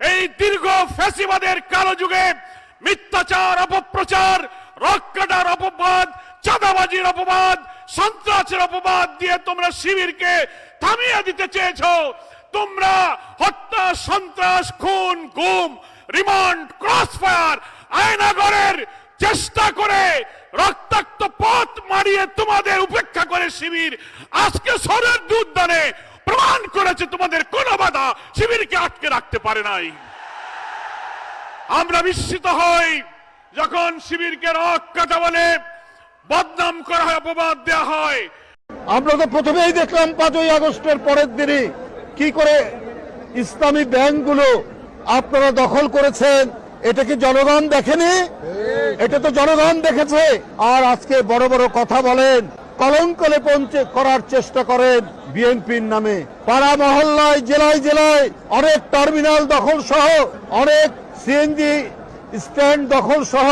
এই দীর্ঘ ফ্যাসিবাদের কালো যুগে মিথ্যাচার, অপপ্রচার রক্কাটার অপবাদ, চাঁদাবাজির অপবাদ, সন্ত্রাসের অপবাদ দিয়ে তোমরা শিবিরকে থামিয়ে দিতে চেয়েছো। তোমরা হত্যা, সন্ত্রাস, খুন, গুম, রিমান্ড ক্রস ফায়ার আয়নাগরের চেষ্টা করে রক্তাক্ত পথ মারিয়ে তোমাদের উপেক্ষা করে শিবির। আজকে সরের দুধ দানে প্রমাণ করেছে তোমাদের কোন বাধা শিবিরকে আটকে রাখতে পারে নাই। আমরা বিস্মিত হই যখন শিবিরকে রক কাটা বলে বদনাম করা হয়, অপবাদ দেওয়া হয়। আমরা তো প্রথমেই দেখলাম পাঁচই আগস্টের পরের দিনই কি করে ইসলামী ব্যাংকগুলো আপনারা দখল করেছেন, এটা কি জনগণ দেখেনি? এটা তো জনগণ দেখেছে। আর আজকে বড় বড় কথা বলেন কলঙ্কলে পৌঁছে করার চেষ্টা করেন বিএনপির নামে। পাড়া মহল্লায়, জেলায় জেলায় অনেক টার্মিনাল দখল সহ, অনেক সিএনজি স্ট্যান্ড দখল সহ,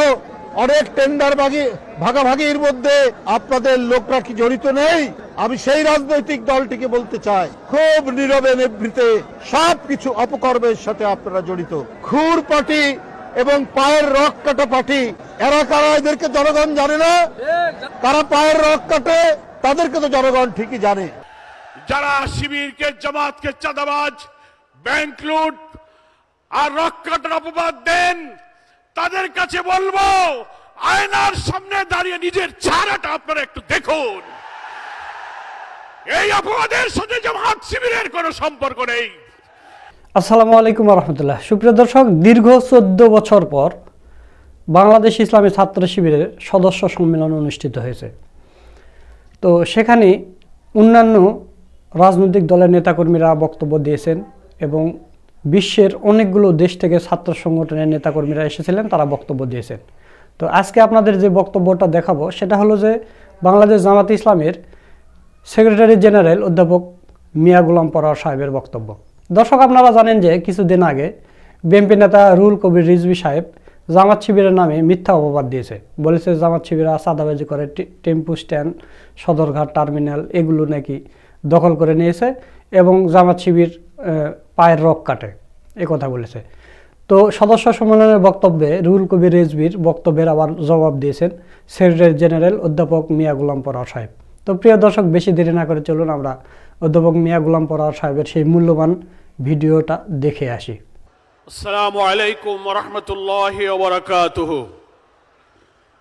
অনেক টেন্ডার ভাগি ভাগাভাগির মধ্যে আপনাদের লোকরা কি জড়িত নেই? আমি সেই রাজনৈতিক দলটিকে বলতে চাই, খুব নীরবে নিভৃতে সব কিছু অপকর্মের সাথে আপনারা জড়িত। খুর পার্টি এবং পায়ের রক কাটা পার্টি। এরা কারা? এদেরকে জনগণ জানে না। তারা পায়ের রক কাটে, তাদেরকে তো জনগণ ঠিকই জানে। যারা শিবিরকে, জামাতকে চাঁদাবাজ, ব্যাংক লুট আর রক কাটার অপবাদ দেন, তাদের কাছে বলব, আয়নার সামনে দাঁড়িয়ে নিজের চেহারাটা আপনারা একটু দেখুন। এই অপবাদের সাথে জামাত শিবিরের কোনো সম্পর্ক নেই। আসসালামু আলাইকুম রহমতুল্লাহ সুপ্রিয় দর্শক, দীর্ঘ চোদ্দ বছর পর বাংলাদেশ ইসলামী ছাত্র শিবিরের সদস্য সম্মেলন অনুষ্ঠিত হয়েছে। তো সেখানে অন্যান্য রাজনৈতিক দলের নেতাকর্মীরা বক্তব্য দিয়েছেন এবং বিশ্বের অনেকগুলো দেশ থেকে ছাত্র সংগঠনের নেতাকর্মীরা এসেছিলেন, তারা বক্তব্য দিয়েছেন। তো আজকে আপনাদের যে বক্তব্যটা দেখাবো, সেটা হলো যে বাংলাদেশ জামাত ইসলামের সেক্রেটারি জেনারেল অধ্যাপক মিয়া গুলাম পরার সাহেবের বক্তব্য। দর্শক, আপনারা জানেন যে কিছুদিন আগে বিএনপি নেতা রুল কবির রিজভি সাহেব জামাত শিবিরের নামে মিথ্যা অপবাদ দিয়েছে। বলেছে জামাত শিবিরা চাঁদাবাজি করে টেম্পু স্ট্যান্ড, সদরঘাট, টার্মিনাল এগুলো নাকি দখল করে নিয়েছে এবং জামাত শিবির পায়ের রক কাটে। এ কথা বলেছে। তো সদস্য সম্মেলনের বক্তব্যে রুল কবির রেজবির বক্তব্যের আবার জবাব দিয়েছেন সেক্রেটারি জেনারেল অধ্যাপক মিয়া গুলাম পরার সাহেব। তো প্রিয় দর্শক, বেশি দেরি না করে চলুন আমরা অধ্যাপক মিয়া গুলাম পরার সাহেবের সেই মূল্যবান ভিডিওটা দেখে আসি আসসালামু আলাইকুম রহমতুল্লাহ ওবরাকাতুহ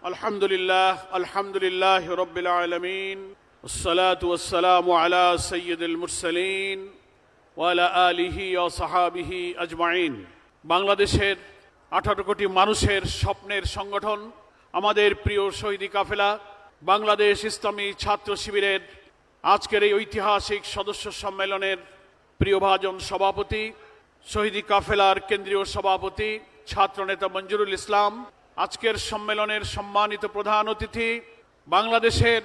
আলহামদুলিল্লাহ আলহামদুলিল্লাহ রব্বিল আলমিন الصلاة والسلام على سيد المرسلين وعلى آله وصحابه أجمعين বাংলাদেশের আঠারো কোটি মানুষের স্বপ্নের সংগঠন আমাদের প্রিয় শহীদি কাফেলা বাংলাদেশ ইসলামী ছাত্র শিবিরের আজকের এই ঐতিহাসিক সদস্য সম্মেলনের প্রিয়ভাজন সভাপতি, শহীদি কাফেলার কেন্দ্রীয় সভাপতি, ছাত্রনেতা মঞ্জুরুল ইসলাম, আজকের সম্মেলনের সম্মানিত প্রধান অতিথি, বাংলাদেশের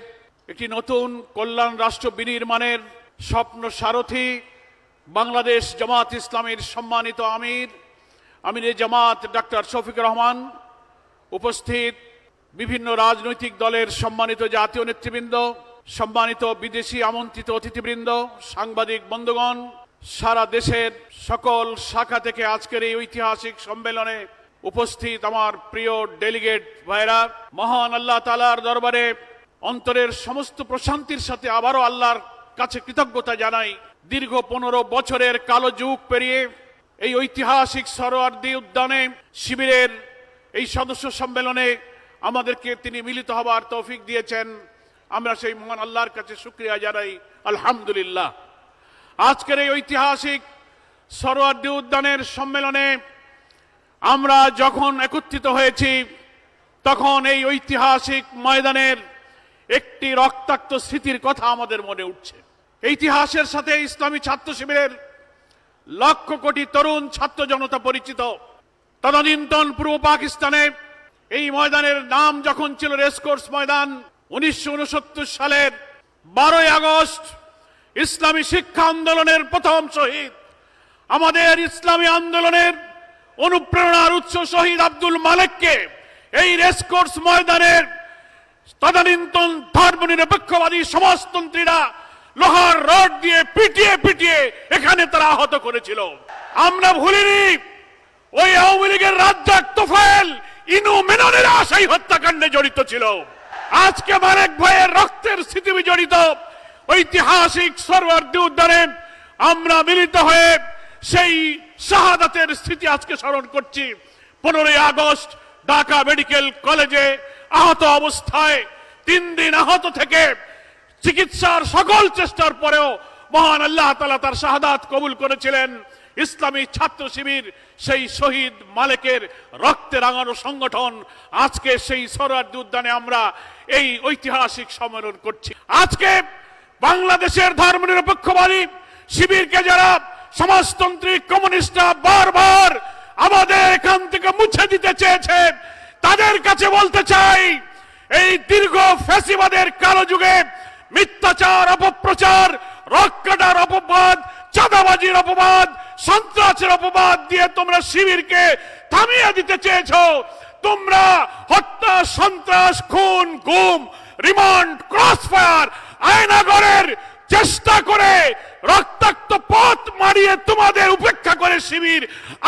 একটি নতুন কল্যাণ রাষ্ট্র বিনির্মাণের স্বপ্ন সারথী, বাংলাদেশ জামাত ইসলামের সম্মানিত আমির আমির জামাত ডাক্তার শফিক রহমান, উপস্থিত বিভিন্ন রাজনৈতিক দলের সম্মানিত জাতীয় নেতৃবৃন্দ, সম্মানিত বিদেশি আমন্ত্রিত অতিথিবৃন্দ, সাংবাদিক বন্ধুগণ সারা দেশের সকল শাখা থেকে আজকের এই ঐতিহাসিক সম্মেলনে উপস্থিত আমার প্রিয় ডেলিগেট ভাইরা, মহান আল্লাহ তালার দরবারে অন্তরের সমস্ত প্রশান্তির সাথে আবারও আল্লাহর কাছে কৃতজ্ঞতা জানাই। দীর্ঘ পনেরো বছরের কালো যুগ পেরিয়ে এই ঐতিহাসিক সরোয়ার্দি উদ্যানে শিবিরের এই সদস্য সম্মেলনে আমাদেরকে তিনি মিলিত হবার তৌফিক দিয়েছেন। আমরা সেই মহান আল্লাহর কাছে শুক্রিয়া জানাই। আলহামদুলিল্লাহ। আজকের এই ঐতিহাসিক সরোয়ার্দি উদ্যানের সম্মেলনে আমরা যখন একত্রিত হয়েছি, তখন এই ঐতিহাসিক ময়দানের একটি রক্তাক্ত স্মৃতির কথা আমাদের মনে উঠছে। ইতিহাসের সাথে ইসলামী ছাত্র শিবিরের লক্ষ কোটি তরুণ ছাত্র জনতা পরিচিত। তদানীন্তন পূর্ব পাকিস্তানে এই ময়দানের নাম যখন ছিল রেসকোর্স ময়দান, উনিশশো উনসত্তর সালের বারোই আগস্ট ইসলামী শিক্ষা আন্দোলনের প্রথম শহীদ। আমাদের ইসলামী আন্দোলনের অনুপ্রেরণার উৎস শহীদ আব্দুল মালেককে এই রেসকোর্স ময়দানের তদানীন্তন ধর্মনিরপেক্ষবাদী সমাজতন্ত্রীরা লোহার রড দিয়ে পিটিয়ে পিটিয়ে এখানে তারা আহত করেছিল। আমরা ভুলিনি, ওই আওয়ামী লীগের রাজ্জাক তোফায়েল, ইনু মেননের সেই হত্যাকাণ্ডে জড়িত ছিল। আজকে মারেক ভাইয়ের রক্তের স্মৃতি জড়িত ঐতিহাসিক সরোয়ার্দী উদ্যানে আমরা মিলিত হয়ে সেই শাহাদাতের স্মৃতি আজকে স্মরণ করছি। পনেরোই আগস্ট ঢাকা মেডিকেল কলেজে আহত অবস্থায় তিন দিন আহত থেকে চিকিৎসার সকল চেষ্টার পরেও মহান আল্লাহ তালা তার শাহাদাত কবুল করেছিলেন। ইসলামী ছাত্র শিবির সেই শহীদ মালেকের রক্তে রাঙানো সংগঠন আজকে সেই সরার্দি উদ্যানে আমরা এই ঐতিহাসিক সম্মেলন করছি। আজকে বাংলাদেশের ধর্মনিরপেক্ষবাদী শিবিরকে যারা সমাজতান্ত্রিক কমিউনিস্টরা বারবার আমাদের এখান থেকে মুছে দিতে চেয়েছে, তাদের কাছে বলতে চাই, এই দীর্ঘ ফ্যাসিবাদের কালো যুগে মিথ্যাচার, অপপ্রচার রক্কাটার অপবাদ, চাঁদাবাজির অপবাদ, সন্ত্রাসের অপবাদ দিয়ে তোমরা শিবিরকে থামিয়ে দিতে চেয়েছো। তোমরা হত্যা, সন্ত্রাস, খুন, গুম, রিমান্ড ক্রস ফায়ার আয়নাগরের চেষ্টা করে রক্তাক্ত পথ মারিয়ে তোমাদের উপেক্ষা করে শিবির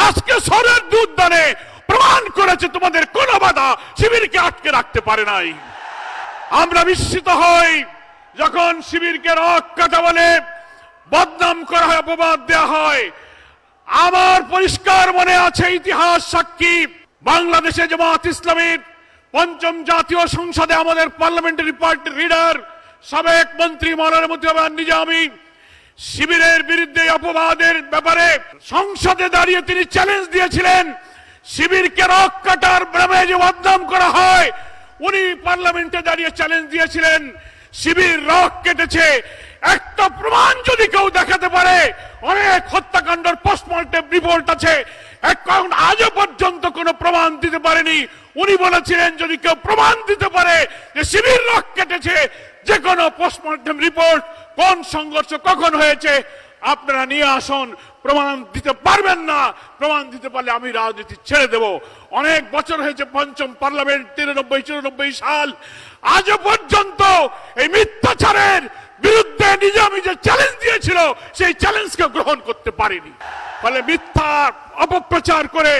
আজকে সরের দুধ দানে প্রমাণ করেছে তোমাদের কোন বাধা শিবিরকে আটকে রাখতে পারে নাই। আমরা বিস্মিত হই যখন শিবিরকে রক কাটা বলে বদনাম করা হয়, অপবাদ দেওয়া হয়। আমার পরিষ্কার মনে আছে ইতিহাস সাক্ষী, বাংলাদেশে জামাত ইসলামীর পঞ্চম জাতীয় সংসদে আমাদের পার্লামেন্টারি পার্টির লিডার সাবেক মন্ত্রী মৌলানা মতিউর নিজামী শিবিরের বিরুদ্ধে অপবাদের ব্যাপারে সংসদে দাঁড়িয়ে তিনি চ্যালেঞ্জ দিয়েছিলেন। শিবিরকে রক কাটার নামে যে বদনাম করা হয়, উনি পার্লামেন্টে দাঁড়িয়ে চ্যালেঞ্জ দিয়েছিলেন। শিবির রক কেটেছে। একটা প্রমাণ যদি কেউ দেখাতে পারে, অনেক হত্যাকাণ্ডের পোস্টমর্টম রিপোর্ট আছে। এখন আজও পর্যন্ত কোনো প্রমাণ দিতে পারেনি। উনি বলেছিলেন, যদি কেউ প্রমাণ দিতে পারে যে শিবির রক কেটেছে যে কোনো পোস্টমর্টম রিপোর্ট কোন সংঘর্ষ কখন হয়েছে, আপনারা নিয়ে আসুন। প্রমাণ দিতে পারবেন না। প্রমাণ দিতে পারলে আমি রাজনীতি ছেড়ে দেব। অনেক বছর হয়েছে পঞ্চম পার্লামেন্ট, তিরানব্বই, চুরানব্বই সাল। আজও পর্যন্ত এই মিথ্যাচারের বিরুদ্ধে নিজামী যে চ্যালেঞ্জ দিয়েছিল, সেই চ্যালেঞ্জকে গ্রহণ করতে পারিনি। ফলে মিথ্যা অপপ্রচার করে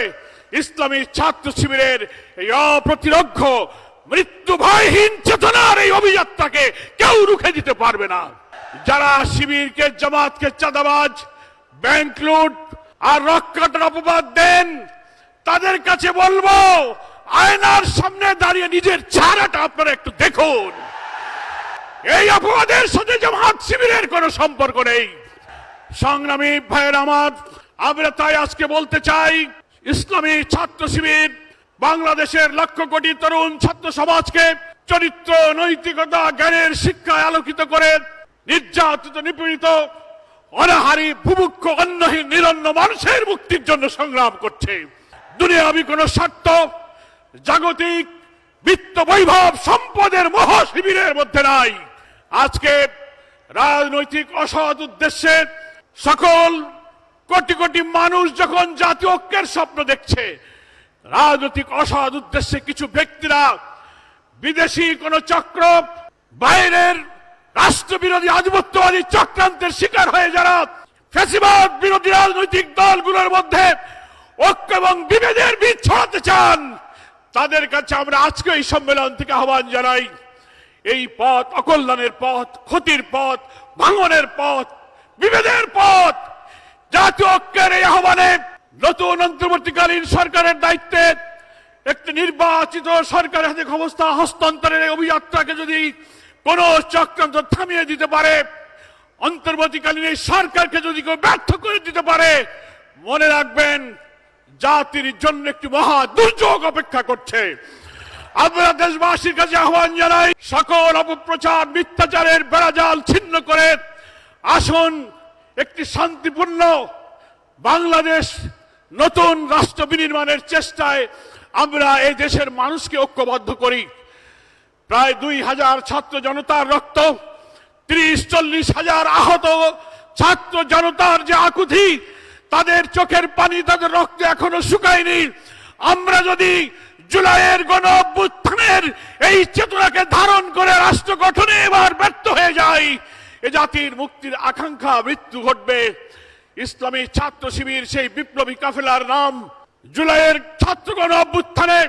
ইসলামী ছাত্র শিবিরের এই অপ্রতিরক্ষ মৃত্যু ভয়হীন চেতনার এই অভিযাত্রাকে কেউ রুখে দিতে পারবে না। যারা শিবিরকে, জামাতকে চাঁদাবাজ ব্যাংক লুট আর রক্ষাটার অপবাদ দেন, তাদের কাছে বলব, আয়নার সামনে দাঁড়িয়ে নিজের চেহারাটা আপনারা একটু দেখুন। এই অপবাদের সাথে জামাত শিবিরের কোনো সম্পর্ক নেই। সংগ্রামী ভাইয়ের আমার, আমরা তাই আজকে বলতে চাই, ইসলামী ছাত্র শিবির বাংলাদেশের লক্ষ কোটি তরুণ ছাত্র সমাজকে চরিত্র, নৈতিকতা, জ্ঞানের শিক্ষায় আলোকিত করে নির্যাতিত, নিপীড়িত, অনাহারী ভুভুক্ষ অন্যহীন নিরন্ন মানুষের মুক্তির জন্য সংগ্রাম করছে। দুনিয়াবি কোন স্বার্থ, জাগতিক বিত্ত বৈভব সম্পদের মহ শিবিরের মধ্যে নাই। আজকে রাজনৈতিক অসৎ উদ্দেশ্যে সকল কোটি কোটি মানুষ যখন জাতীয় ঐক্যের স্বপ্ন দেখছে রাজনৈতিক অসৎ উদ্দেশ্যে কিছু ব্যক্তিরা বিদেশি কোন চক্র, বাইরের রাষ্ট্রবিরোধী আধিপত্যবাদী চক্রান্তের শিকার হয়ে যারা ফ্যাসিবাদ বিরোধী রাজনৈতিক দলগুলোর মধ্যে ঐক্য এবং বিভেদের বীজ ছড়াতে চান, তাদের কাছে আমরা আজকে এই সম্মেলন থেকে আহ্বান জানাই। এই পথ অকল্যাণের পথ, ক্ষতির পথ, ভাঙনের পথ, বিভেদের পথ। জাতীয় ঐক্যের এই আহ্বানে নতুন অন্তর্বর্তীকালীন সরকারের দায়িত্বে একটি নির্বাচিত সরকারের হাতে ক্ষমতা হস্তান্তরের অভিযাত্রাকে যদি কোন চক্রান্ত থামিয়ে দিতে পারে, অন্তর্বর্তীকালীন এই সরকারকে যদি কেউ ব্যর্থ করে দিতে পারে, মনে রাখবেন জাতির জন্য একটি মহা দুর্যোগ অপেক্ষা করছে। আমরা দেশবাসীর কাছে আহ্বান জানাই, সকল অপপ্রচার, মিথ্যাচারের বেড়াজাল ছিন্ন করে আসুন, একটি শান্তিপূর্ণ বাংলাদেশ নতুন রাষ্ট্র বিনির্মাণের চেষ্টায় আমরা এই দেশের মানুষকে ঐক্যবদ্ধ করি। প্রায় দুই হাজার ছাত্র জনতার রক্ত, ত্রিশ, চল্লিশ হাজার আহত ছাত্র জনতার যে আকুতি, তাদের চোখের পানি, তাদের রক্ত এখনও শুকায়নি। আমরা যদি জুলাইয়ের গণ অভ্যুত্থানের এই চেতনাকে ধারণ করে রাষ্ট্র গঠনে এবার ব্যর্থ হয়ে যাই, এ জাতির মুক্তির আকাঙ্ক্ষা, মৃত্যু ঘটবে। ইসলামী ছাত্র শিবির সেই বিপ্লবী কাফেলার নাম জুলাইয়ের ছাত্রগণ অভ্যুত্থানে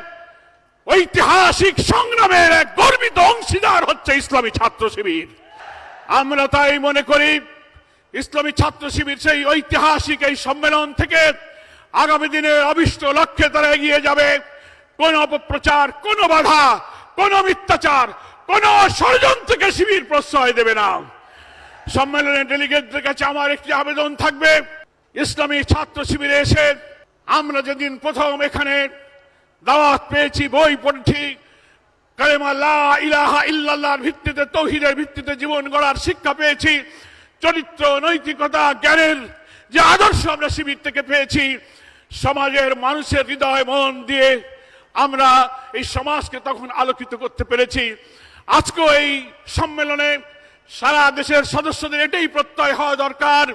ঐতিহাসিক সংগ্রামের এক গর্বিত অংশীদার হচ্ছে ইসলামী ছাত্র শিবির। আমরা তাই মনে করি, ইসলামী ছাত্র শিবির সেই ঐতিহাসিক এই সম্মেলন থেকে আগামী দিনে অবিষ্ট লক্ষ্যে তারা এগিয়ে যাবে। কোন অপপ্রচার, কোন বাধা, কোন মিথ্যাচার, কোন ষড়যন্ত্রকে শিবির প্রশ্রয় দেবে না। সম্মেলনের ডেলিগেটদের কাছে আমার একটি আবেদন থাকবে। ইসলামী ছাত্র শিবিরে এসে আমরা যেদিন প্রথম এখানে দাওয়াত পেয়েছি, বই পড়েছি, কালেমা লা ইলাহা ইল্লাল্লাহর ভিত্তিতে, তৌহিদের ভিত্তিতে জীবন গড়ার শিক্ষা পেয়েছি, চরিত্র, নৈতিকতা, জ্ঞানের যে আদর্শ আমরা শিবির থেকে পেয়েছি, সমাজের মানুষের হৃদয়, মন দিয়ে আমরা এই সমাজকে তখন আলোকিত করতে পেরেছি। আজকেও এই সম্মেলনে সারা দেশের সদস্যদের এটাই প্রত্যয় হওয়া দরকার।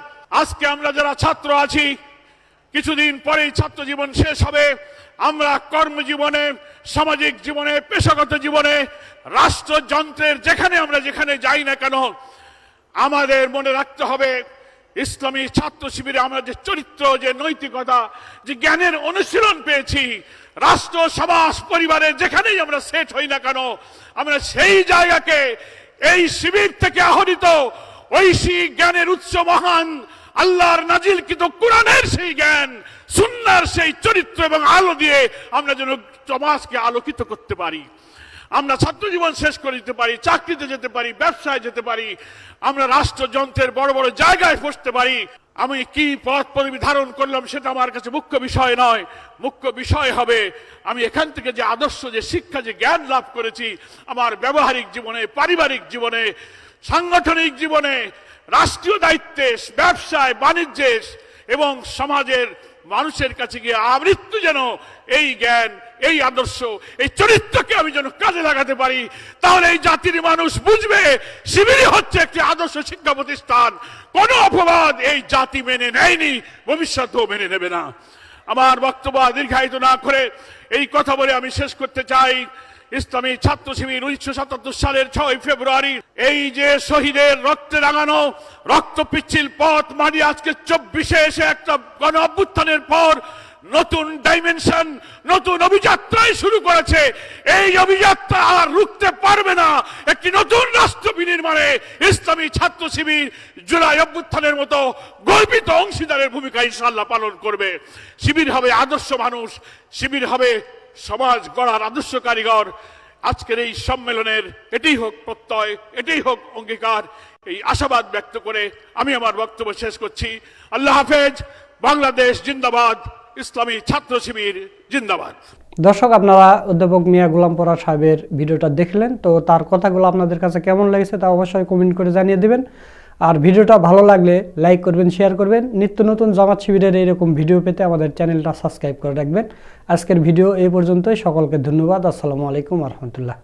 আজকে আমরা যারা ছাত্র আছি, কিছুদিন পরেই ছাত্র জীবন শেষ হবে। আমরা কর্মজীবনে, সামাজিক জীবনে, পেশাগত জীবনে, রাষ্ট্রযন্ত্রের যেখানে আমরা যেখানে যাই না কেন, আমাদের মনে রাখতে হবে, ইসলামী ছাত্র শিবিরে আমরা যে চরিত্র, যে নৈতিকতা, যে জ্ঞানের অনুশীলন পেয়েছি, রাষ্ট্র, সমাজ পরিবারে যেখানেই আমরা সেট হই না কেন, আমরা সেই জায়গাকে এই শিবির থেকে আহরিত ঐশী জ্ঞানের উচ্চ মহান, আল্লাহর নাজিল কিন্তু কোরআনের সেই জ্ঞান, সুন্নার সেই চরিত্র এবং আলো দিয়ে আমরা যেন সমাজকে আলোকিত করতে পারি। আমরা ছাত্র জীবন শেষ করে দিতে পারি, চাকরিতে যেতে পারি, ব্যবসায় যেতে পারি, আমরা রাষ্ট্রযন্ত্রের বড় বড় জায়গায় বসতে পারি। আমি কি পথ পদবি ধারণ করলাম সেটা আমার কাছে মুখ্য বিষয় নয়। মুখ্য বিষয় হবে, আমি এখান থেকে যে আদর্শ, যে শিক্ষা, যে জ্ঞান লাভ করেছি, আমার ব্যবহারিক জীবনে, পারিবারিক জীবনে, সাংগঠনিক জীবনে, রাষ্ট্রীয় দায়িত্বে, ব্যবসায়, বাণিজ্যে এবং সমাজের মানুষের কাছে গিয়ে আমৃত্যু যেন এই জ্ঞান, এই আদর্শ, এই চরিত্রকে আমি যেন কাজে লাগাতে পারি। তাহলে এই জাতির মানুষ বুঝবে, শিবিরই হচ্ছে একটি আদর্শ শিক্ষা প্রতিষ্ঠান। কোনো অপবাদ এই জাতি মেনে নেয়নি, ভবিষ্যতেও মেনে নেবে না। আমার বক্তব্য দীর্ঘায়িত না করে এই কথা বলে আমি শেষ করতে চাই। ইসলামী ছাত্র শিবির উনিশশো সাতাত্তর সালের ছয় ফেব্রুয়ারি, এই যে শহীদের রক্তে রাঙানো রক্ত পিচ্ছিল পথ মানি আজকে চব্বিশে এসে একটা গণ অভ্যুত্থানের পর নতুন ডাইমেনশন নতুন অভিযাত্রাই শুরু করেছে। এই অভিযাত্রা আর রুখতে পারবে না একটি নতুন রাষ্ট্র বিনির্মাণে ইসলামী ছাত্র শিবির জুলাই অভ্যুত্থানের মতো গর্বিত অংশীদারের ভূমিকা ইনশাল্লাহ পালন করবে। শিবির হবে আদর্শ মানুষ, শিবির হবে সমাজ গড়ার আদর্শ কারিগর। আজকের এই সম্মেলনের এটাই হোক প্রত্যয়, এটাই হোক অঙ্গীকার, এই আশাবাদ ব্যক্ত করে আমি আমার বক্তব্য শেষ করছি। আল্লাহ হাফেজ, বাংলাদেশ জিন্দাবাদ, ইসলামী ছাত্র শিবির জিন্দাবাদ। দর্শক, আপনারা অধ্যাপক মিয়া গোলাম পরা সাহেবের ভিডিওটা দেখলেন, তো তার কথাগুলো আপনাদের কাছে কেমন লেগেছে তা অবশ্যই কমেন্ট করে জানিয়ে দেবেন। আর ভিডিওটা ভালো লাগলে লাইক করবেন শেয়ার করবেন। নিত্য নতুন জামাত শিবিরের এইরকম ভিডিও পেতে আমাদের চ্যানেলটা সাবস্ক্রাইব করে রাখবেন। আজকের ভিডিও এই পর্যন্তই। সকলকে ধন্যবাদ। আসসালামু আলাইকুম রহমতুল্লাহ।